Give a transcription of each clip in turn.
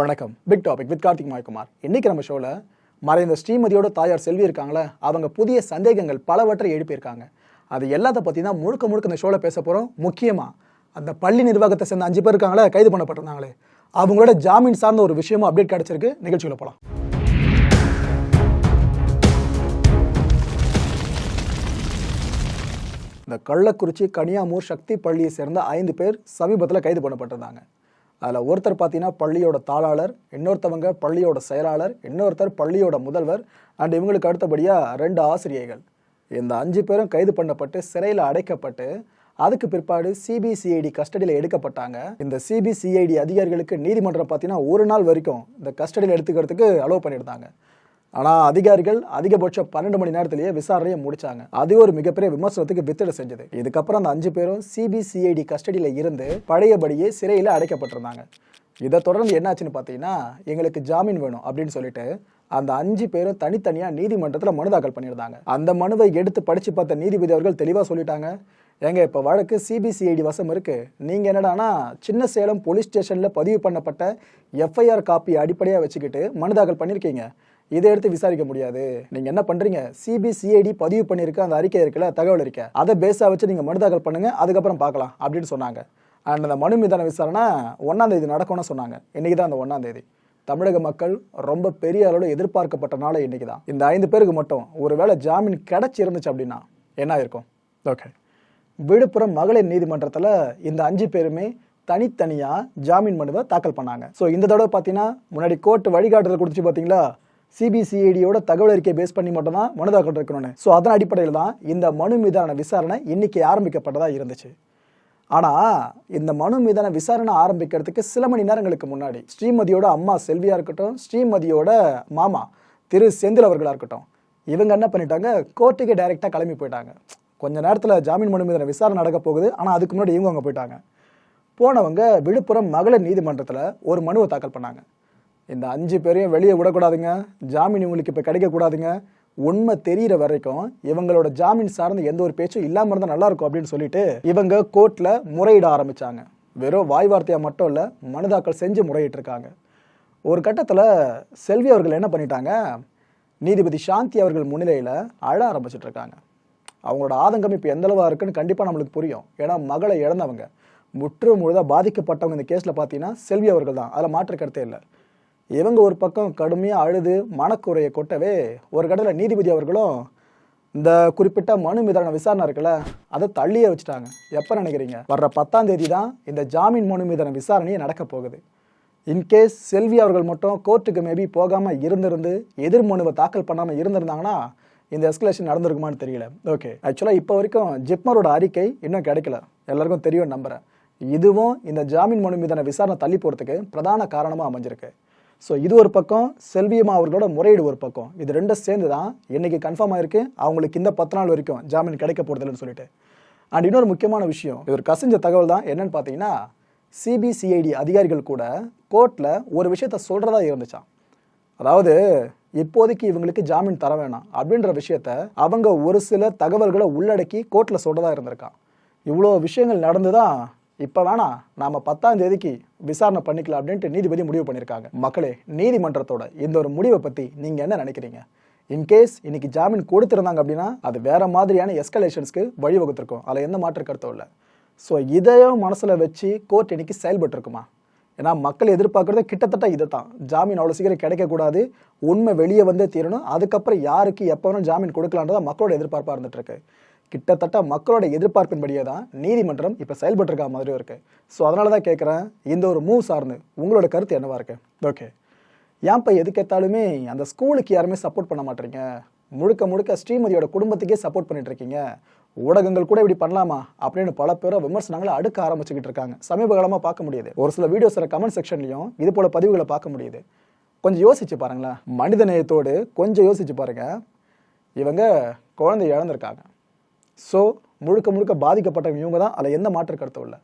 வணக்கம். Big topic with Karthik Maikumar இன்னைக்கு நம்ம ஷோவில் மறைந்த ஸ்ரீமதியோட தாயார் செல்வி இருக்காங்களே அவங்க புதிய சந்தேகங்கள் பலவற்றை எழுப்பியிருக்காங்க. அது எல்லாத்த பற்றி தான் முழுக்க முழுக்க இந்த ஷோவில் பேச போகிறோம் முக்கியமாக அந்த பள்ளி நிர்வாகத்தை சேர்ந்த அஞ்சு பேர் இருக்காங்களே கைது பண்ணப்பட்டிருந்தாங்களே அவங்களோட ஜாமீன் சார்ந்த ஒரு விஷயமும் அப்டேட் கிடைச்சிருக்கு. நிகழ்ச்சியில் போகலாம் இந்த கள்ளக்குறிச்சி கனியாமூர் சக்தி பள்ளியை சேர்ந்த ஐந்து பேர் சமீபத்தில் கைது பண்ணப்பட்டிருந்தாங்க. அதில் ஒருத்தர் பார்த்தீங்கன்னா பள்ளியோட தாளாளர் இன்னொருத்தவங்க பள்ளியோட செயலாளர் இன்னொருத்தர் பள்ளியோட முதல்வர் அண்ட் இவங்களுக்கு அடுத்தபடியாக ரெண்டு ஆசிரியர்கள் இந்த அஞ்சு பேரும் கைது பண்ணப்பட்டு சிறையில் அடைக்கப்பட்டு அதுக்கு பிற்பாடு சிபிசிஐடி கஸ்டடியில் எடுக்கப்பட்டாங்க. இந்த சிபிசிஐடி அதிகாரிகளுக்கு நீதிமன்றம் பார்த்தீங்கன்னா ஒரு நாள் வரைக்கும் இந்த கஸ்டடியில் எடுத்துக்கிறதுக்கு அலோவ் பண்ணியிருந்தாங்க. ஆனால் அதிகாரிகள் அதிகபட்சம் பன்னெண்டு மணி நேரத்திலேயே விசாரணையை முடிச்சாங்க. அது ஒரு மிகப்பெரிய விமர்சனத்துக்கு வித்திட செஞ்சது. இதுக்கப்புறம் அந்த அஞ்சு பேரும் சிபிசிஐடி கஸ்டடியில் இருந்து பழையபடியே சிறையில் அடைக்கப்பட்டிருந்தாங்க. இதை தொடர்ந்து என்னாச்சுன்னு பார்த்தீங்கன்னா எங்களுக்கு ஜாமீன் வேணும் அப்படின்னு சொல்லிட்டு அந்த அஞ்சு பேரும் தனித்தனியாக நீதிமன்றத்தில் மனு தாக்கல் பண்ணியிருந்தாங்க. அந்த மனுவை எடுத்து படித்து பார்த்த நீதிபதி அவர்கள் தெளிவாக சொல்லிட்டாங்க. ஏங்க இப்போ வழக்கு சிபிசிஐடி வசம் இருக்கு. நீங்க என்னடானா சின்ன சேலம் போலீஸ் ஸ்டேஷன்ல பதிவு பண்ணப்பட்ட எஃப்ஐஆர் காப்பி அடிப்படையாக வச்சுக்கிட்டு மனு தாக்கல் பண்ணியிருக்கீங்க. இதை எடுத்து விசாரிக்க முடியாது. நீங்க என்ன பண்றீங்க? சிபிசிஐடி பதிவு பண்ணியிருக்க அந்த அறிக்கை இருக்குல்ல தகவல் இருக்கை. அதை பேஸா வச்சு நீங்க மனு தாக்கல் பண்ணுங்க அதுக்கப்புறம் பார்க்கலாம் அப்படின்னு சொன்னாங்க. அண்ட் அந்த மனு மீதான விசாரணை ஒன்னாம் தேதி நடக்கும்னு சொன்னாங்க. இன்னைக்கு தான் அந்த ஒன்னாம் தேதி. தமிழக மக்கள் ரொம்ப பெரிய அளவில் எதிர்பார்க்கப்பட்ட நாளே இன்னைக்கு தான். இந்த ஐந்து பேருக்கு மட்டும் ஒருவேளை ஜாமீன் கிடைச்சி இருந்துச்சு அப்படின்னா என்ன இருக்கும் ஓகே விழுப்புரம் மகளிர் நீதிமன்றத்தில் இந்த அஞ்சு பேருமே தனித்தனியாக ஜாமீன் மனுவை தாக்கல் பண்ணாங்க. ஸோ இந்த தடவை பார்த்தீங்கன்னா முன்னாடி கோர்ட் வழிகாட்டுதல் கொடுத்துச்சு பார்த்தீங்களா? சிபிசிஐடியோட தகவல் அறிக்கை பேஸ் பண்ணி மட்டும் தான் மனு தாக்கல் இருக்கணும்னு. ஸோ அதன் அடிப்படையில் தான் இந்த மனு மீதான விசாரணை இன்னைக்கு ஆரம்பிக்கப்பட்டதாக இருந்துச்சு. ஆனால் இந்த மனு மீதான விசாரணை ஆரம்பிக்கிறதுக்கு சில மணி நேரங்களுக்கு முன்னாடி ஸ்ரீமதியோட அம்மா செல்வியாக இருக்கட்டும் ஸ்ரீமதியோட மாமா திரு செந்தில் அவர்களாக இருக்கட்டும் இவங்க என்ன பண்ணிட்டாங்க? கோர்ட்டுக்கு டைரெக்டாக கிளம்பி போயிட்டாங்க. கொஞ்ச நேரத்தில் ஜாமீன் மனு மீதான விசாரணை நடக்க போகுது. ஆனால் அதுக்கு முன்னாடி இவங்க அங்கே போயிட்டாங்க. போனவங்க விழுப்புரம் மகளிர் நீதிமன்றத்தில் ஒரு மனுவை தாக்கல் பண்ணாங்க. இந்த அஞ்சு பேரையும் வெளியே விடக்கூடாதுங்க. ஜாமீன் இவங்களுக்கு இப்போ கிடைக்கக்கூடாதுங்க. உண்மை தெரியிற வரைக்கும் இவங்களோட ஜாமீன் சார்ந்த எந்த ஒரு பேச்சும் இல்லாமல் இருந்தால் நல்லா இருக்கும் அப்படின்னு சொல்லிட்டு இவங்க கோர்ட்டில் முறையிட ஆரம்பிச்சாங்க. வெறும் வாய் வார்த்தையாக மட்டும் இல்லை மனுதாக்கல் செஞ்சு முறையிட்டு இருக்காங்க. ஒரு கட்டத்தில் செல்வி அவர்கள் என்ன பண்ணிட்டாங்க? நீதிபதி சாந்தி அவர்கள் முன்னிலையில் அழ ஆரம்பிச்சிட்டு இருக்காங்க. அவங்களோட ஆதங்கம் இப்போ எந்தளவாக இருக்குன்னு கண்டிப்பாக நம்மளுக்கு புரியும். ஏன்னா மகளை இழந்தவங்க. முற்று முழுதாக பாதிக்கப்பட்டவங்க இந்த கேஸில் பார்த்தீங்கன்னா செல்வி அவர்கள் தான். அதில் மாற்று கருத்தே இல்லை. இவங்க ஒரு பக்கம் கடுமையாக அழுது மனக்குறையை கொட்டவே ஒரு கடையில் நீதிபதி அவர்களும் இந்த குறிப்பிட்ட மனு மீதான விசாரணை இருக்குல்ல அதை தள்ளியே வச்சுட்டாங்க. எப்போ நினைக்கிறீங்க? வர்ற பத்தாம் தேதி தான் இந்த ஜாமீன் மனு மீதான விசாரணையே நடக்க போகுது. இன்கேஸ் செல்வி அவர்கள் மட்டும் கோர்ட்டுக்கு மேபி போகாமல் இருந்திருந்து எதிர் மனுவை தாக்கல் பண்ணாமல் இருந்திருந்தாங்கன்னா இந்த எஸ்கலேஷன் நடந்திருக்குமான்னு தெரியல. ஓகே ஆக்சுவலாக இப்போ வரைக்கும் ஜிப்மரோட அறிக்கை இன்னும் கிடைக்கல. எல்லாருக்கும் தெரியும் நம்புகிறேன் இதுவும் இந்த ஜாமீன் மனு மீதான விசாரணை தள்ளி போகிறதுக்கு பிரதான காரணமாக அமைஞ்சிருக்கு. ஸோ இது ஒரு பக்கம் செல்வியம்மா அவர்களோட முறையீடு ஒரு பக்கம். இது ரெண்டும் சேர்ந்து தான் இன்னைக்கு கன்ஃபார்ம் ஆயிருக்கு அவங்களுக்கு இந்த பத்து நாள் வரைக்கும் ஜாமீன் கிடைக்க போகிறதில்லன்னு சொல்லிட்டு. அண்ட் இன்னொரு முக்கியமான விஷயம் இது ஒரு கசிஞ்ச தகவல் தான் என்னன்னு பார்த்தீங்கன்னா சிபிசிஐடி அதிகாரிகள் கூட கோர்ட்டில் ஒரு விஷயத்த சொல்கிறதா இருந்துச்சான் அதாவது இப்போதைக்கு இவங்களுக்கு ஜாமீன் தர வேணாம் அப்படின்ற விஷயத்த அவங்க ஒரு சில தகவல்களை உள்ளடக்கி கோர்ட்டில் சொல்றதா இருந்திருக்கான் இவ்வளோ விஷயங்கள் நடந்து தான் இப்போ வேணாம் நாம் பத்தாம் தேதிக்கு விசாரணை பண்ணிக்கலாம் அப்படின்ட்டு நீதிபதி முடிவு பண்ணியிருக்காங்க. மக்களே நீதிமன்றத்தோட இந்த ஒரு முடிவை பற்றி நீங்கள் என்ன நினைக்கிறீங்க? இன்கேஸ் இன்னைக்கு ஜாமீன் கொடுத்துருந்தாங்க அப்படின்னா அது வேற மாதிரியான எஸ்கலேஷன்ஸ்க்கு வழிவகுத்திருக்கும். அதில் எந்த மாற்று கருத்தும் இல்லை. ஸோ இதையும் மனசில் வச்சு கோர்ட் இன்னைக்கு செயல்பட்டுருக்குமா? ஏன்னா மக்கள் எதிர்பார்க்குறது கிட்டத்தட்ட இதை தான் ஜாமீன் அவ்வளோ சீக்கிரம் கிடைக்கக்கூடாது. உண்மை வெளியே வந்தே தீரணும். அதுக்கப்புறம் யாருக்கு எப்போ வேணும் ஜாமீன் கொடுக்கலான்றதான் மக்களோட எதிர்பார்ப்பாக இருந்துட்டு இருக்கு. கிட்டத்தட்ட மக்களோட எதிர்பார்ப்பின்படியே தான் நீதிமன்றம் இப்போ செயல்பட்டு இருக்க மாதிரியும் இருக்குது ஸோ அதனால தான் கேட்குறேன் இந்த ஒரு மூவ் சார்ந்து உங்களோட கருத்து என்னவாக இருக்குது ஓகே ஏன்ப்பா எதுக்கேத்தாலுமே அந்த ஸ்கூலுக்கு யாருமே சப்போர்ட் பண்ண மாட்டேறீங்க முழுக்க முழுக்க ஸ்ரீமதியோட குடும்பத்துக்கே சப்போர்ட் பண்ணிட்டு இருக்கீங்க. ஊடகங்கள் கூட இப்படி பண்ணலாமா? அப்படின்னு பல பேரும் விமர்சனங்களை அடுக்க ஆரம்பிச்சுக்கிட்டு இருக்காங்க. சமீப காலமாக பார்க்க முடியுது. ஒரு சில வீடியோஸில் கமெண்ட் செக்ஷன்லையும் இது போல பதிவுகளை பார்க்க முடியுது. கொஞ்சம் யோசிச்சு பாருங்களேன். மனித நேயத்தோடு கொஞ்சம் யோசிச்சு பாருங்க. இவங்க குழந்தை இழந்திருக்காங்க. ஸோ முழுக்க முழுக்க பாதிக்கப்பட்டவங்க இவங்க தான். அதில் எந்த மாற்று கருத்தும் இல்லை.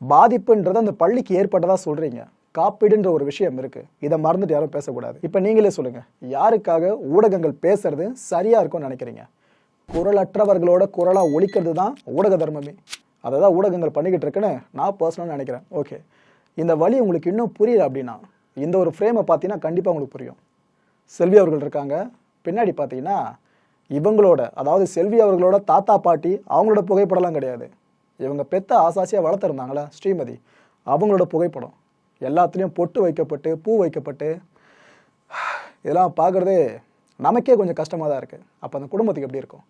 பாதிப்புன்றது அந்த பள்ளிக்கு ஏற்பட்டதாக சொல்கிறீங்க காப்பீடுன்ற ஒரு விஷயம் இருக்குது இதை மறந்துட்டு யாரும் பேசக்கூடாது. இப்போ நீங்களே சொல்லுங்கள் யாருக்காக ஊடகங்கள் பேசுறது சரியாக இருக்கும்னு நினைக்கிறீங்க? குரலற்றவர்களோட குரலாக ஒழிக்கிறது தான் ஊடக தர்மமே. அதை தான் ஊடகங்கள் பண்ணிக்கிட்டு இருக்குன்னு நான் பர்சனலாக நினைக்கிறேன். ஓகே இந்த வழி உங்களுக்கு இன்னும் புரியல அப்படின்னா இந்த ஒரு ஃப்ரேமை பார்த்தீங்கன்னா கண்டிப்பாக உங்களுக்கு புரியும். செல்வி அவர்கள் இருக்காங்க. பின்னாடி பார்த்தீங்கன்னா இவங்களோட அதாவது செல்வி அவர்களோட தாத்தா பாட்டி அவங்களோட புகைப்படம்லாம் கிடையாது. இவங்க பெத்த ஆசாசியாக வளர்த்துருந்தாங்களா? ஸ்ரீமதி அவங்களோட புகைப்படம். எல்லாத்துலேயும் பொட்டு வைக்கப்பட்டு பூ வைக்கப்பட்டு இதெல்லாம் பார்க்குறதே நமக்கே கொஞ்சம் கஷ்டமாக தான் இருக்குது அப்போ அந்த குடும்பத்துக்கு எப்படி இருக்கும்?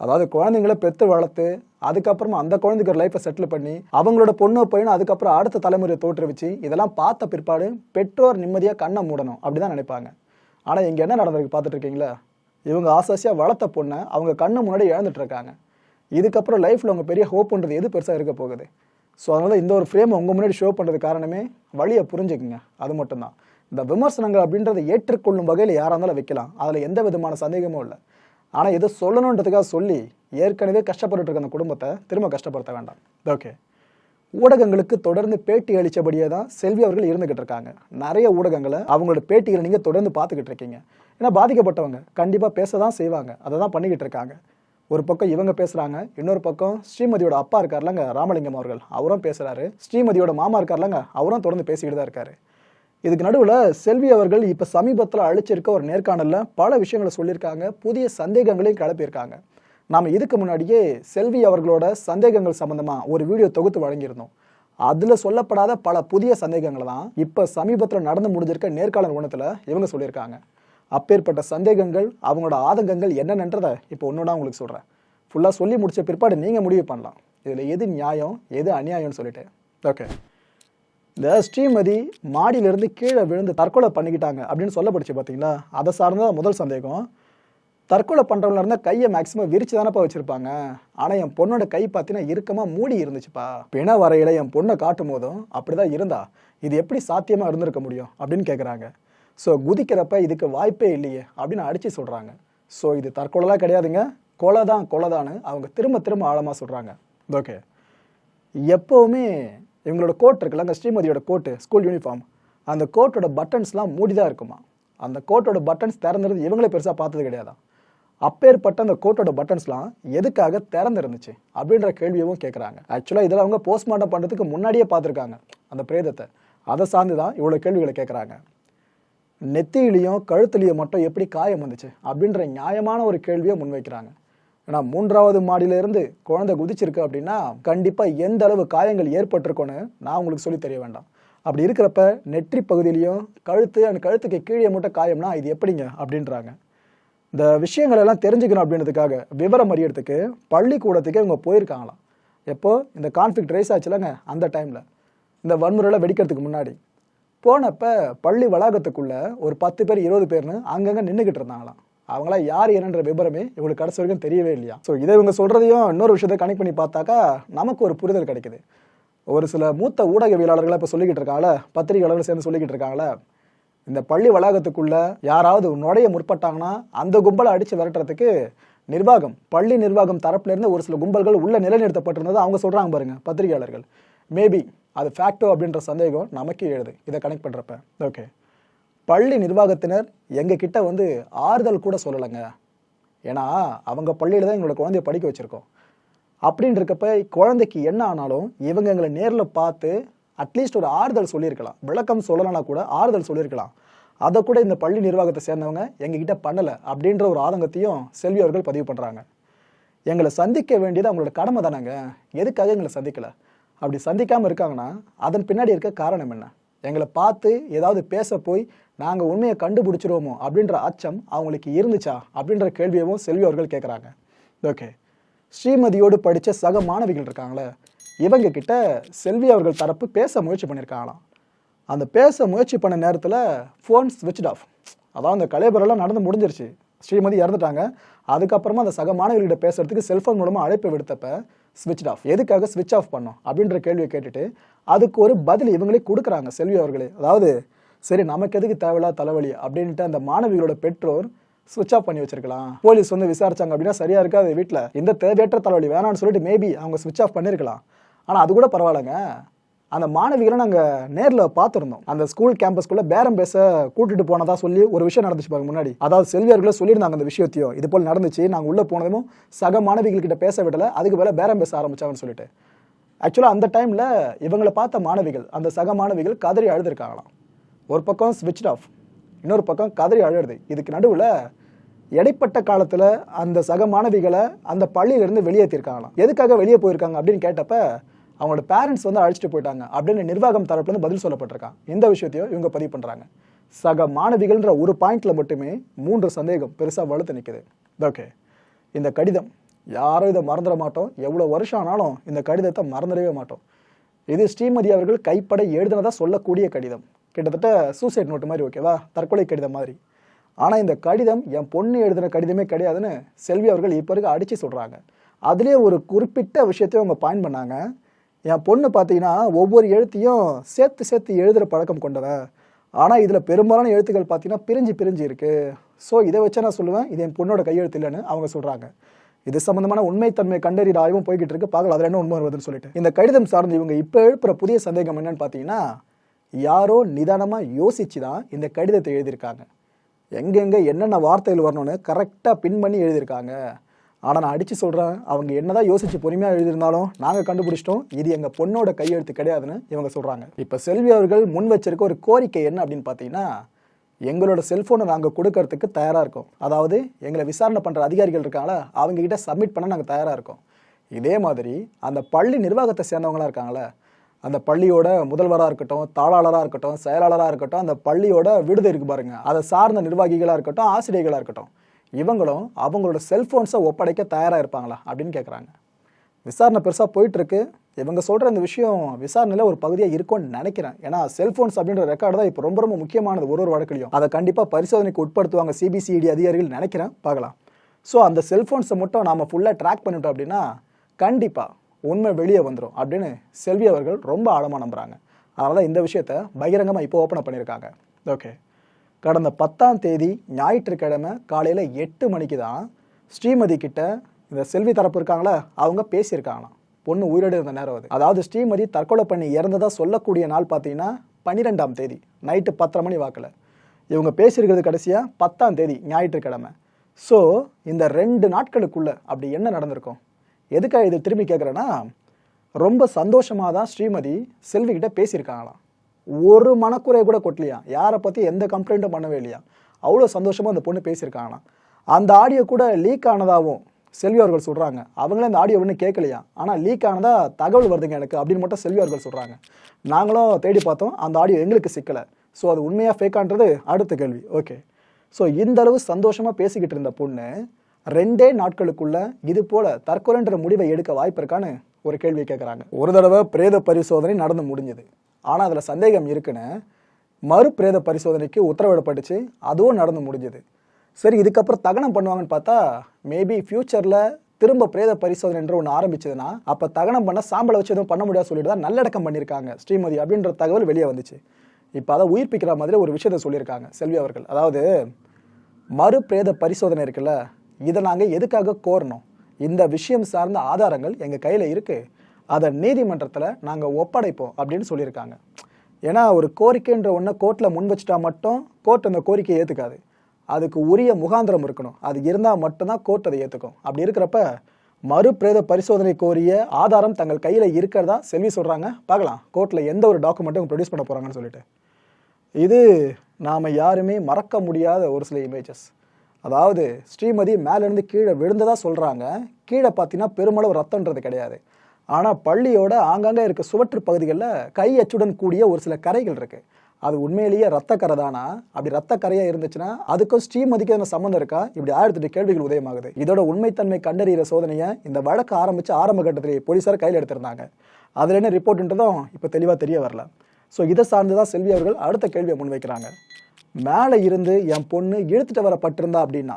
அதாவது குழந்தைங்கள பெற்று வளர்த்து அதுக்கப்புறமா அந்த குழந்தைக்கு லைஃப்பை செட்டில் பண்ணி அவங்களோட பொண்ணு பையனும் அதுக்கப்புறம் அடுத்த தலைமுறையை தோற்றுவிச்சு இதெல்லாம் பார்த்த பிற்பாடு பெற்றோர் நிம்மதியாக கண்ணை மூடணும். அப்படி தான் நினைப்பாங்க. ஆனால் இங்கே என்ன நடந்திருக்கு? பார்த்துட்டு இருக்கீங்களா? இவங்க ஆசாசியாக வளர்த்த பொண்ணை அவங்க கண்ணு முன்னாடி இழந்துட்டு இருக்காங்க இதுக்கப்புறம் லைஃப்பில் அவங்க பெரிய ஹோப்புன்றது எது பெருசாக இருக்க போகுது? ஸோ அதனால இந்த ஒரு ஃப்ரேமை உங்கள் முன்னாடி ஷோ பண்ணுறது காரணமே வழியை புரிஞ்சுக்குங்க. அது மட்டும்தான். இந்த விமர்சனங்கள் அப்படின்றத ஏற்றுக்கொள்ளும் வகையில் யாராக இருந்தாலும் வைக்கலாம். அதில் எந்த விதமான சந்தேகமும் இல்லை. ஆனால் எது சொல்லணுன்றதுக்காக சொல்லி ஏற்கனவே கஷ்டப்பட்டுட்டு இருக்க அந்த குடும்பத்தை திரும்ப கஷ்டப்படுத்த வேண்டாம். ஓகே ஊடகங்களுக்கு தொடர்ந்து பேட்டி அளித்தபடியே தான் செல்வி அவர்கள் இருந்துகிட்டு இருக்காங்க. நிறைய ஊடகங்களை அவங்களோட பேட்டிகளை நீங்கள் தொடர்ந்து பார்த்துக்கிட்டு இருக்கீங்க. ஏன்னா பாதிக்கப்பட்டவங்க கண்டிப்பாக பேச தான் செய்வாங்க. அதை தான் பண்ணிக்கிட்டு இருக்காங்க. ஒரு பக்கம் இவங்க பேசுகிறாங்க இன்னொரு பக்கம் ஸ்ரீமதியோட அப்பா இருக்கார்லங்க ராமலிங்கம் அவர்கள். அவரும் பேசுகிறாரு ஸ்ரீமதியோட மாமா இருக்கார்லங்க அவரும் தொடர்ந்து பேசிக்கிட்டு தான் இருக்காரு. இதுக்கு நடுவில் செல்வி அவர்கள் இப்போ சமீபத்தில் அழிச்சிருக்க ஒரு நேர்காணலில் பல விஷயங்களை சொல்லியிருக்காங்க புதிய சந்தேகங்களையும் கிளப்பியிருக்காங்க. நாம் இதுக்கு முன்னாடியே செல்வி அவர்களோட சந்தேகங்கள் சம்மந்தமாக ஒரு வீடியோ தொகுத்து வழங்கியிருந்தோம். அதில் சொல்லப்படாத பல புதிய சந்தேகங்களை தான் இப்போ சமீபத்தில் நடந்து முடிஞ்சிருக்க நேர்காணல் நிறுவனத்தில் இவங்க சொல்லியிருக்காங்க. அப்பேற்பட்ட சந்தேகங்கள் அவங்களோட ஆதங்கங்கள் என்னென்னன்றதை இப்போ ஒன்றோட உங்களுக்கு சொல்கிறேன் ஃபுல்லாக சொல்லி முடிச்ச பிற்பாடு நீங்கள் முடிவு பண்ணலாம். இதில் எது நியாயம் எது அநியாயம்னு சொல்லிட்டு. ஓகே இந்த ஸ்ரீமதி மாடியிலிருந்து கீழே விழுந்து தற்கொலை பண்ணிக்கிட்டாங்க அப்படின்னு சொல்லப்படுச்சு பார்த்தீங்களா அதை சார்ந்த முதல் சந்தேகம். தற்கொலை பண்ணுறவங்களா இருந்தால் கையை மேக்ஸிமம் விரிச்சு தானேப்பா வச்சுருப்பாங்க. ஆனால் என் பொண்ணோட கை பார்த்தீங்கன்னா இறுக்கமாக மூடி இருந்துச்சுப்பா. பிண வரையில என் பொண்ணை காட்டும் போதும் அப்படி தான் இருந்தா. இது எப்படி சாத்தியமாக இருந்திருக்க முடியும் அப்படின்னு கேட்குறாங்க ஸோ குதிக்கிறப்ப இதுக்கு வாய்ப்பே இல்லையே அப்படின்னு அடித்து சொல்கிறாங்க ஸோ இது தற்கொலைலாம் கிடையாதுங்க. கொலை தான் கொலை தான்னு அவங்க திரும்ப திரும்ப ஆழமாக சொல்கிறாங்க ஓகே எப்போவுமே இவங்களோட கோட் இருக்குல்லங்க ஸ்ரீமதியோட கோட்டு ஸ்கூல் யூனிஃபார்ம் அந்த கோட்டோட பட்டன்ஸ்லாம் மூடி தான் இருக்குமா? அந்த கோட்டோட பட்டன்ஸ் திறந்துருந்து இவங்களே பெருசாக பார்த்தது கிடையாதான் அப்பேற்பட்ட அந்த கோட்டோட பட்டன்ஸ்லாம் எதுக்காக திறந்துருந்துச்சு அப்படின்ற கேள்வியவும் கேட்குறாங்க ஆக்சுவலாக இதில் அவங்க போஸ்ட்மார்ட்டம் பண்ணுறதுக்கு முன்னாடியே பார்த்துருக்காங்க அந்த பிரேதத்தை. அதை சார்ந்து தான் இவ்வளோ கேள்விகளை கேட்குறாங்க நெத்தியிலையும் கழுத்துலையும் மட்டும் எப்படி காயம் வந்துச்சு அப்படின்ற நியாயமான ஒரு கேள்வியை முன்வைக்கிறாங்க. ஏன்னா மூன்றாவது மாடியிலிருந்து குழந்தை குதிச்சிருக்கு அப்படின்னா கண்டிப்பாக எந்த அளவு காயங்கள் ஏற்பட்டிருக்கோன்னு நான் உங்களுக்கு சொல்லி தெரிய வேண்டாம். அப்படி இருக்கிறப்ப நெற்றி பகுதியிலையும் கழுத்து அந்த கழுத்துக்கு கீழே மட்டும் காயம்னா இது எப்படிங்க அப்படின்றாங்க. இந்த விஷயங்கள் எல்லாம் தெரிஞ்சுக்கணும் அப்படின்றதுக்காக விவரம் அறியறதுக்கு பள்ளிக்கூடத்துக்கே இவங்க போயிருக்காங்களாம். எப்போ? இந்த கான்ஃப்ளிக்ட் ரைஸ் ஆச்சுலங்க அந்த டைமில் இந்த வன்முறையில் வெடிக்கிறதுக்கு முன்னாடி. போனப்போ பள்ளி வளாகத்துக்குள்ளே ஒரு பத்து பேர் இருபது பேர்னு அங்கங்கே நின்றுக்கிட்டு இருந்தாங்களாம். அவங்களா யார் என்னன்ற விவரமே இவங்களுக்கு கடைசி வரைக்கும் தெரியவே இல்லையா? ஸோ இதை இவங்க சொல்கிறதையும் இன்னொரு விஷயத்தை கனெக்ட் பண்ணி பார்த்தாக்கா நமக்கு ஒரு புரிதல் கிடைக்குது. ஒரு சில மூத்த ஊடகவியலாளர்களாக இப்போ சொல்லிக்கிட்டு இருக்காங்களே பத்திரிகையாளர்கள் சேர்ந்து சொல்லிக்கிட்டு இருக்காங்களே இந்த பள்ளி வளாகத்துக்குள்ள யாராவது நுழைய முற்பட்டாங்கன்னா அந்த கும்பலை அடித்து விரட்டுறதுக்கு நிர்வாகம் பள்ளி நிர்வாகம் தரப்புலேருந்து ஒரு சில கும்பல்கள் உள்ள நிலைநிறுத்தப்பட்டிருந்தது அவங்க சொல்றாங்க பாருங்க பத்திரிகையாளர்கள். மேபி அது ஃபேக்டோ அப்படின்ற சந்தேகம் நமக்கே எழுது இதை கனெக்ட் பண்றப்ப. ஓகே பள்ளி நிர்வாகத்தினர் எங்க கிட்ட வந்து ஆறுதல் கூட சொல்லலைங்க. ஏன்னா அவங்க பள்ளியில தான் எங்களோட குழந்தைய படிக்க வச்சிருக்கோம். அப்படின்னு இருக்கப்ப குழந்தைக்கு என்ன ஆனாலும் இவங்க எங்களை நேரில் பார்த்து அட்லீஸ்ட் ஒரு ஆறுதல் சொல்லியிருக்கலாம். விளக்கம் சொல்லலைன்னா கூட ஆறுதல் சொல்லியிருக்கலாம். அதை கூட இந்த பள்ளி நிர்வாகத்தை சேர்ந்தவங்க எங்ககிட்ட பண்ணலை அப்படின்ற ஒரு ஆதங்கத்தையும் செல்வி அவர்கள் பதிவு பண்ணுறாங்க எங்களை சந்திக்க வேண்டியது அவங்களோட கடமை தானேங்க. எதுக்காக எங்களை சந்திக்கலை? அப்படி சந்திக்காமல் இருக்காங்கன்னா அதன் பின்னாடி இருக்க காரணம் என்ன? எங்களை பார்த்து ஏதாவது பேச போய் நாங்கள் உண்மையை கண்டுபிடிச்சிருவோமோ அப்படின்ற அச்சம் அவங்களுக்கு இருந்துச்சா அப்படின்ற கேள்வியவும் செல்வி அவர்கள் கேட்குறாங்க ஓகே. ஸ்ரீமதியோடு படித்த சக மாணவிகள் இருக்காங்களே இவங்க கிட்ட செல்வி அவர்கள் தரப்பு பேச முயற்சி பண்ணியிருக்காங்களாம். அந்த பேச முயற்சி பண்ண நேரத்தில் ஃபோன் ஸ்விட்ச் ஆஃப் அதாவது அந்த கலைபுரெல்லாம் நடந்து முடிஞ்சிருச்சு. ஸ்ரீமதி இறந்துட்டாங்க. அதுக்கப்புறமா அந்த சக மாணவிகள்கிட்ட பேசுறதுக்கு செல்ஃபோன் மூலமாக அழைப்பு விடுத்தப்ப ஸ்விட்ச் ஆஃப் எதுக்காக ஸ்விட்ச் ஆஃப் பண்ணோம்? அப்படின்ற கேள்வியை கேட்டுட்டு அதுக்கு ஒரு பதில் இவங்களே கொடுக்குறாங்க செல்வி அவர்களே. அதாவது சரி நமக்கு எதுக்கு தேவையில்லா தலைவலி அப்படின்ட்டு அந்த மாணவிகளோட பெற்றோர் சுவிட்ச் ஆஃப் பண்ணி வச்சிருக்கலாம். போலீஸ் வந்து விசாரிச்சாங்க அப்படின்னா சரியா இருக்காது வீட்டில் இந்த தேவையற்ற தலைவலி வேணாம்னு சொல்லிட்டு மேபி அவங்க ஸ்விட்ச் ஆஃப் பண்ணியிருக்கலாம் ஆனால் அது கூட பரவாயில்லைங்க. அந்த மாணவிகளை நாங்கள் நேரில் பார்த்துருந்தோம். அந்த ஸ்கூல் கேம்பஸ்க்குள்ளே பேரம் பேச கூட்டிட்டு போனதா சொல்லி ஒரு விஷயம் நடந்துச்சு பாருங்க முன்னாடி. அதாவது செல்வியர்களே சொல்லியிருந்தாங்க அந்த விஷயத்தையும் இது போல் நடந்துச்சு. நாங்கள் உள்ளே போனதும் சக மாணவிகள்கிட்ட பேச விடலை. அதுக்கு மேலே பேரம் பேச ஆரம்பிச்சாங்கன்னு சொல்லிட்டு. ஆக்சுவலாக அந்த டைமில் இவங்களை பார்த்த மாணவிகள் அந்த சக மாணவிகள் கதறி அழுதுருக்காங்களாம். ஒரு பக்கம் ஸ்விட்ச் ஆஃப் இன்னொரு பக்கம் கதறி அழுது. இதுக்கு நடுவில் இடைப்பட்ட காலத்தில் அந்த சக மாணவிகளை அந்த பள்ளியிலேருந்து வெளியேற்றிருக்காங்களாம் எதுக்காக வெளியே போயிருக்காங்க அப்படின்னு கேட்டப்ப அவங்களோட பேரண்ட்ஸ் வந்து அழைச்சிட்டு போயிட்டாங்க. அப்படின்னு நிர்வாகம் தரப்புலேருந்து பதில் சொல்லப்பட்டிருக்கான். இந்த விஷயத்தையும் இவங்க பதிவு பண்ணுறாங்க சக மாணவிகள்ன்ற ஒரு பாயிண்ட்ல மட்டுமே மூன்று சந்தேகம் பெருசாக வலுத்து நிற்குது ஓகே இந்த கடிதம் யாரும் இதை மறந்துட மாட்டோம். எவ்வளோ வருஷம் ஆனாலும் இந்த கடிதத்தை மறந்துடவே மாட்டோம். இது ஸ்ரீமதி அவர்கள் கைப்பட எழுதினதாக சொல்லக்கூடிய கடிதம். கிட்டத்தட்ட சூசைட் நோட்டு மாதிரி ஓகேவா தற்கொலை கடிதம் மாதிரி. ஆனால் இந்த கடிதம் என் பொண்ணு எழுதின கடிதமே கிடையாதுன்னு செல்வி அவர்கள் இப்போ இருக்க அடித்து சொல்கிறாங்க அதுலேயே ஒரு குறிப்பிட்ட விஷயத்தையும் அவங்க பாயிண்ட் பண்ணாங்க. என் பொண்ணு பார்த்தீங்கன்னா ஒவ்வொரு எழுத்தையும் சேர்த்து சேர்த்து எழுதுகிற பழக்கம் கொண்டவ. ஆனால் இதில் பெரும்பாலான எழுத்துக்கள் பார்த்தீங்கன்னா பிரிஞ்சு பிரிஞ்சு இருக்குது ஸோ இதை வச்சு நான் சொல்லுவேன் இது என் பொண்ணோட கையெழுத்து இல்லைன்னு அவங்க சொல்கிறாங்க இது சம்பந்தமான உண்மைத்தன்மை கண்டறிகிற ஆய்வும் போய்கிட்டு இருக்கு. பார்க்கலாம் அதில் என்ன உண்மை வருதுன்னு சொல்லிட்டு. இந்த கடிதம் சார்ந்து இவங்க இப்போ எழுப்புற புதிய சந்தேகம் என்னன்னு பார்த்தீங்கன்னா யாரோ நிதானமாக யோசிச்சு தான் இந்த கடிதத்தை எழுதியிருக்காங்க. எங்கெங்கே என்னென்ன வார்த்தைகள் வரணும்னு கரெக்டாக பின் பண்ணி எழுதியிருக்காங்க. ஆனால் நான் அடித்து சொல்கிறேன் அவங்க என்னதான் யோசிச்சு பொறுமையாக எழுதியிருந்தாலும் நாங்கள் கண்டுபிடிச்சிட்டோம். இது எங்கள் பொண்ணோட கையெழுத்து கிடையாதுன்னு இவங்க சொல்கிறாங்க இப்போ செல்வி அவர்கள் முன் வச்சிருக்க ஒரு கோரிக்கை என்ன அப்படின்னு பார்த்தீங்கன்னா எங்களோட செல்ஃபோனை நாங்கள் கொடுக்கறதுக்கு தயாராக இருக்கோம். அதாவது எங்களை விசாரணை பண்ணுற அதிகாரிகள் இருக்காங்களா அவங்ககிட்ட சப்மிட் பண்ண நாங்கள் தயாராக இருக்கோம். இதே மாதிரி அந்த பள்ளி நிர்வாகத்தை சேர்ந்தவங்களா இருக்காங்களே அந்த பள்ளியோட முதல்வராக இருக்கட்டும் தாளாளராக இருக்கட்டும் செயலாளராக இருக்கட்டும் அந்த பள்ளியோட விடுதி இருக்கு பாருங்கள் அதை சார்ந்த நிர்வாகிகளாக இருக்கட்டும் ஆசிரியர்களாக இருக்கட்டும். இவங்களும் அவங்களோட செல்ஃபோன்ஸை ஒப்படைக்க தயாராக இருப்பாங்களா அப்படின்னு கேட்குறாங்க விசாரணை பெருசாக போயிட்டுருக்கு. இவங்க சொல்கிற இந்த விஷயம் விசாரணையில் ஒரு பகுதியாக இருக்கும்னு நினைக்கிறேன். ஏன்னா செல்ஃபோன்ஸ் அப்படின்ற ரெக்கார்டு தான் இப்போ ரொம்ப ரொம்ப முக்கியமானது ஒரு ஒரு வழக்கிலையும். அதை கண்டிப்பாக பரிசோதனைக்கு உட்படுத்துவாங்க சிபிசிஐடி அதிகாரிகள் நினைக்கிறேன். பார்க்கலாம். ஸோ அந்த செல்ஃபோன்ஸை மட்டும் நாம் ஃபுல்லாக ட்ராக் பண்ணிட்டோம் அப்படின்னா கண்டிப்பாக உண்மை வெளியே வந்துடும் அப்படின்னு செல்வி அவர்கள் ரொம்ப ஆழமாக நம்புகிறாங்க அதனால் தான் இந்த விஷயத்த பகிரங்கமாக இப்போ ஓப்பன் பண்ணியிருக்காங்க. ஓகே கடந்த பத்தாம் தேதி ஞாயிற்றுக்கிழமை காலையில் எட்டு மணிக்கு தான் ஸ்ரீமதி கிட்ட இந்த செல்வி தரப்பு இருக்காங்களா அவங்க பேசியிருக்காங்களாம். பொண்ணு உயிரோடு இருந்த நேரம் அது. அதாவது ஸ்ரீமதி தற்கொலை பண்ணி இறந்ததாக சொல்லக்கூடிய நாள் பார்த்தீங்கன்னா பன்னிரெண்டாம் தேதி நைட்டு பத்தரை மணி வாக்கில். இவங்க பேசியிருக்கிறது கடைசியாக பத்தாம் தேதி ஞாயிற்றுக்கிழமை. ஸோ இந்த ரெண்டு நாட்களுக்குள்ள அப்படி என்ன நடந்திருக்கும்? எதுக்காக இது திரும்பி கேட்குறேன்னா ரொம்ப சந்தோஷமாக தான் ஸ்ரீமதி செல்விகிட்ட பேசியிருக்காங்களாம். ஒரு மனக்குறை கூட கொட்டலையா? யாரை பற்றி எந்த கம்ப்ளைண்ட்டும் பண்ணவே இல்லையா? அவ்வளோ சந்தோஷமாக அந்த பொண்ணு பேசியிருக்காங்கண்ணா அந்த ஆடியோ கூட லீக் ஆனதாகவும் செல்வி அவர்கள் சொல்கிறாங்க அவங்களே அந்த ஆடியோ ஒன்றும் கேட்கலையா? ஆனால் லீக் ஆனதா தகவல் வருதுங்க எனக்கு அப்படின்னு மட்டும் செல்வி அவர்கள் சொல்கிறாங்க நாங்களும் தேடி பார்த்தோம். அந்த ஆடியோ எங்களுக்கு சிக்கலை. ஸோ அது உண்மையாக ஃபேக்கான்றது அடுத்த கேள்வி. ஓகே ஸோ இந்த அளவு சந்தோஷமாக பேசிக்கிட்டு இருந்த பொண்ணு ரெண்டே நாட்களுக்குள்ள இது போல் தற்கொலைன்ற முடிவை எடுக்க வாய்ப்பு இருக்கான்னு ஒரு கேள்வி கேட்குறாங்க ஒரு தடவை பிரேத பரிசோதனை நடந்து முடிஞ்சது. ஆனால் அதில் சந்தேகம் இருக்குன்னு மறு பிரேத பரிசோதனைக்கு உத்தரவிடப்பட்டுச்சு. அதுவும் நடந்து முடிஞ்சது. சரி இதுக்கப்புறம் தகனம் பண்ணுவாங்கன்னு பார்த்தா மேபி ஃப்யூச்சரில் திரும்ப பிரேத பரிசோதனை என்று ஒன்று ஆரம்பிச்சதுன்னா அப்போ தகனம் பண்ண சாம்பலை வச்சு எதுவும் பண்ண முடியாது சொல்லிட்டு தான் நல்லடக்கம் பண்ணியிருக்காங்க. ஸ்ரீமதி அப்படின்ற தகவல் வெளியே வந்துச்சு. இப்போ அதை உயிர்ப்பிக்கிற மாதிரி ஒரு விஷயத்த சொல்லியிருக்காங்க செல்வி அவர்கள். அதாவது மறு பிரேத பரிசோதனை இருக்குல்ல இதை நாங்கள் எதுக்காக கோரணும்? இந்த விஷயம் சார்ந்த ஆதாரங்கள் எங்கள் கையில் இருக்குது அதை நீதிமன்றத்தில் நாங்கள் ஒப்படைப்போம் அப்படின்னு சொல்லியிருக்காங்க. ஏன்னா ஒரு கோரிக்கைன்ற ஒன்றை கோர்ட்டில் முன் வச்சுட்டா மட்டும் கோர்ட் அந்த கோரிக்கையை ஏற்றுக்காது அதுக்கு உரிய முகாந்திரம் இருக்கணும். அது இருந்தால் மட்டும்தான் கோர்ட் அதை ஏற்றுக்கும் அப்படி இருக்கிறப்ப மறுபிரேத பரிசோதனை கோரிய ஆதாரம் தங்கள் கையில் இருக்கிறதா செல்வி சொல்கிறாங்க பார்க்கலாம். கோர்ட்டில் எந்த ஒரு டாக்குமெண்ட்டும் ப்ரொடியூஸ் பண்ண போகிறாங்கன்னு சொல்லிட்டு. இது நாம் யாருமே மறக்க முடியாத ஒரு சில இமேஜஸ் அதாவது ஸ்ரீமதி மேலேருந்து கீழே விழுந்ததா சொல்கிறாங்க கீழே பார்த்தீங்கன்னா பெருமளவு ரத்தம்ன்றது கிடையாது. ஆனால் பள்ளியோட ஆங்காங்கே இருக்க சுவற்று பகுதிகளில் கை அச்சுடன் கூடிய ஒரு சில கரைகள் இருக்குது அது உண்மையிலேயே ரத்தக்கரை தானா? அப்படி ரத்தக்கரையாக இருந்துச்சுன்னா அதுக்கும் ஸ்ரீமதிக்கு என்ன சம்மந்தம் இருக்கா? இப்படி ஆயிரத்திட்டு கேள்விகள் உதயமாகுது. இதோட உண்மைத்தன்மை கண்டறிகிற சோதனையை இந்த வழக்கு ஆரம்பித்து ஆரம்ப கட்டத்திலேயே போலீஸார் கையில் எடுத்திருந்தாங்க. அதில் என்ன ரிப்போர்ட்ன்றதும் இப்போ தெளிவாக தெரிய வரல. ஸோ இதை சார்ந்து தான் செல்வி அவர்கள் அடுத்த கேள்வியை முன்வைக்கிறாங்க. மேலே இருந்து என் பொண்ணு இழுத்துட்டு வரப்பட்டிருந்தா அப்படின்னா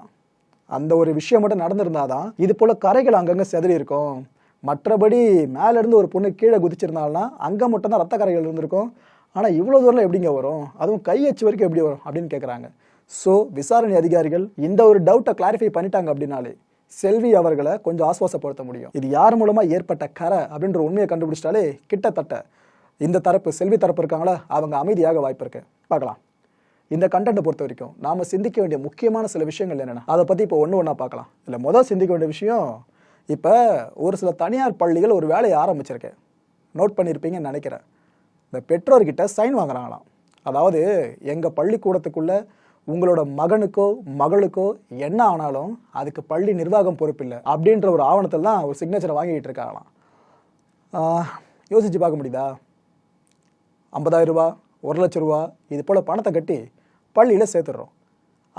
அந்த ஒரு விஷயம் மட்டும் நடந்திருந்தாதான் இது போல் கரைகள் அங்கங்கே செதறி இருக்கும் மற்றபடி மேலேருந்து ஒரு பொண்ணு கீழே குதிச்சிருந்தாள்னா அங்கே மட்டும் தான் ரத்த கரைகள் இருந்திருக்கும். ஆனால் இவ்வளோ தூரம் எப்படிங்க வரும்? அதுவும் கையச்சு வரைக்கும் எப்படி வரும் அப்படின்னு கேட்குறாங்க ஸோ விசாரணை அதிகாரிகள் இந்த ஒரு டவுட்டை கிளாரிஃபை பண்ணிட்டாங்க அப்படின்னாலே செல்வி அவர்களை கொஞ்சம் ஆஸ்வாசப்படுத்த முடியும். இது யார் மூலமாக ஏற்பட்ட கரை அப்படின்ற உண்மையை கண்டுபிடிச்சிட்டாலே கிட்டத்தட்ட இந்த தரப்பு செல்வி தரப்பு இருக்காங்களா? அவங்க அமைதியாக வாய்ப்பு இருக்கு. பார்க்கலாம். இந்த கண்டென்ட்டை பொறுத்த வரைக்கும் நாம் சிந்திக்க வேண்டிய முக்கியமான சில விஷயங்கள் என்னென்ன அதை பற்றி இப்போ ஒன்று ஒன்றா பார்க்கலாம். இல்லை முதல் சிந்திக்க வேண்டிய விஷயம் இப்போ ஒரு சில தனியார் பள்ளிகள் ஒரு வேலையை ஆரம்பிச்சிருக்கேன் நோட் பண்ணியிருப்பீங்கன்னு நினைக்கிறேன். இந்த பெற்றோர்கிட்ட சைன் வாங்குறாங்களாம். அதாவது எங்கள் பள்ளிக்கூடத்துக்குள்ள உங்களோட மகனுக்கோ மகளுக்கோ என்ன ஆனாலும் அதுக்கு பள்ளி நிர்வாகம் பொறுப்பில்லை அப்படின்ற ஒரு ஆவணத்தில் தான் ஒரு சிக்னேச்சரை வாங்கிக்கிட்டு இருக்காங்களாம். யோசித்து யோசிச்சு பார்க்க முடியுதா? ஐம்பதாயிரம் ரூபா ஒரு லட்ச ரூபா இது போல் பணத்தை கட்டி பள்ளியில் சேர்த்துடுறோம்.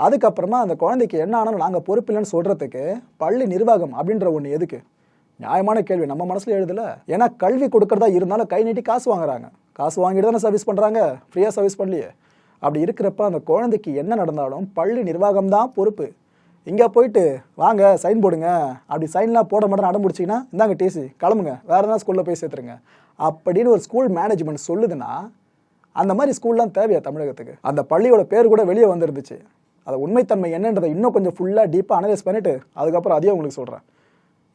அதுக்கப்புறமா அந்த குழந்தைக்கு என்ன ஆனாலும் நாங்கள் பொறுப்பில்லைன்னு சொல்கிறதுக்கு பள்ளி நிர்வாகம் அப்படின்ற ஒன்று எதுக்கு? நியாயமான கேள்வி. நம்ம மனசில் எழுதல. ஏன்னா கல்வி கொடுக்கறதா இருந்தாலும் கை நீட்டி காசு வாங்குறாங்க. காசு வாங்கிட்டு தானே சர்வீஸ் பண்ணுறாங்க ஃப்ரீயாக சர்வீஸ் பண்ணலையே. அப்படி இருக்கிறப்ப அந்த குழந்தைக்கு என்ன நடந்தாலும் பள்ளி நிர்வாகம் தான் பொறுப்பு. இங்கே போயிட்டு வாங்க சைன் போடுங்க. அப்படி சைன்லாம் போட மாட்டேன் அடம் இந்தாங்க டிசி கிளம்புங்க. வேறு எதாவது ஸ்கூலில் போய் சேர்த்துருங்க. அப்படின்னு ஒரு ஸ்கூல் மேனேஜ்மெண்ட் சொல்லுதுன்னா அந்த மாதிரி ஸ்கூல்லாம் தேவையா தமிழகத்துக்கு? அந்த பள்ளியோட பேர் கூட வெளியே வந்துருந்துச்சு. அது உண்மைத்தன்மை என்னன்றதை இன்னும் கொஞ்சம் ஃபுல்லாக டீப்பாக அனலைஸ் பண்ணிட்டு அதுக்கப்புறம் அதையும் உங்களுக்கு சொல்கிறேன்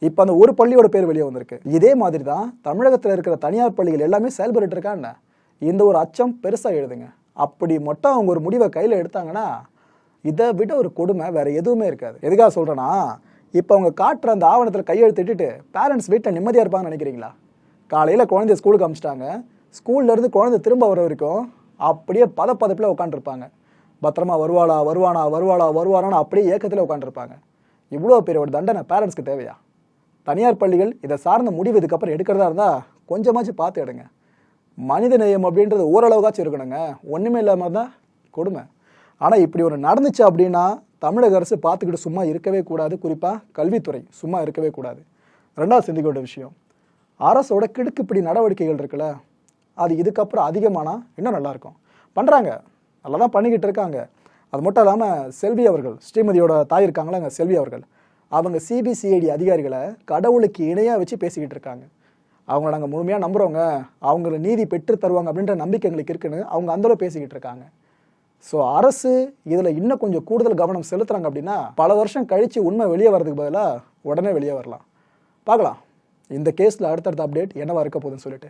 இப்போ அந்த ஒரு பள்ளியோட பேர் வெளியே வந்திருக்கு. இதே மாதிரி தான் தமிழகத்தில் இருக்கிற தனியார் பள்ளிகள் எல்லாமே செயல்பட்டு இருக்காங்க இந்த ஒரு அச்சம் பெருசாக எழுதுங்க. அப்படி மட்டும் அவங்க ஒரு முடிவை கையில் எடுத்தாங்கன்னா இதை விட ஒரு கொடுமை வேற எதுவுமே இருக்காது. எதுக்காக சொல்கிறேன்னா இப்போ அவங்க காட்டுற அந்த ஆவணத்தில் கையெழுத்திட்டுட்டு பேரண்ட்ஸ் வீட்டில் நிம்மதியாக இருப்பாங்கன்னு நினைக்கிறீங்களா? காலையில் குழந்தைய ஸ்கூலுக்கு அமிச்சிட்டாங்க. ஸ்கூல்லேருந்து குழந்தை திரும்ப வர வரைக்கும் அப்படியே பத பதப்பில் உட்காந்துருப்பாங்க பத்திரமா வருவாளா வருவானா வருவாளா வருவானான்னு அப்படியே ஏக்கத்தில் உட்காந்துருப்பாங்க இவ்வளோ பெரிய ஒரு தண்டனை பேரண்ட்ஸ்க்கு தேவையா? தனியார் பள்ளிகள் இதை சார்ந்த முடிவு இதுக்கப்புறம் எடுக்கிறதா இருந்தால் கொஞ்சமாச்சும் பார்த்து எடுங்க. மனித நேயம் அப்படின்றது ஓரளவுக்காச்சும் இருக்கணுங்க. ஒன்றுமே இல்லாமல் தான் கொடுமை. ஆனால் இப்படி ஒரு நடந்துச்சு அப்படின்னா தமிழக அரசு பார்த்துக்கிட்டு சும்மா இருக்கவே கூடாது. குறிப்பாக கல்வித்துறை சும்மா இருக்கவே கூடாது. ரெண்டாவது சிந்திக்க வேண்டிய விஷயம். அரசோட கிடுக்குப்பிடி நடவடிக்கைகள் இருக்குல்ல அது இதுக்கப்புறம் அதிகமானா இன்னும் நல்லாயிருக்கும். பண்ணுறாங்க நல்லா தான் பண்ணிக்கிட்டு இருக்காங்க அது மட்டும் இல்லாமல் செல்வி அவர்கள் ஸ்ரீமதியோட தாய் இருக்காங்களா அங்கே செல்வி அவர்கள். அவங்க சிபிசிஐடி அதிகாரிகளை கடவுளுக்கு இணையாக வச்சு பேசிக்கிட்டு இருக்காங்க அவங்கள நாங்கள் முழுமையாக நம்புகிறவங்க அவங்கள நீதி பெற்று தருவாங்க அப்படின்ற நம்பிக்கை எங்களுக்கு இருக்குன்னு அவங்க அந்தளவு பேசிக்கிட்டு இருக்காங்க ஸோ அரசு இதில் இன்னும் கொஞ்சம் கூடுதல் கவனம் செலுத்துறாங்க அப்படின்னா பல வருஷம் கழித்து உண்மை வெளியே வரதுக்கு பதிலாக உடனே வெளியே வரலாம். பார்க்கலாம். இந்த கேஸில் அடுத்தடுத்த அப்டேட் என்னவாக இருக்க போகுதுன்னு சொல்லிட்டு.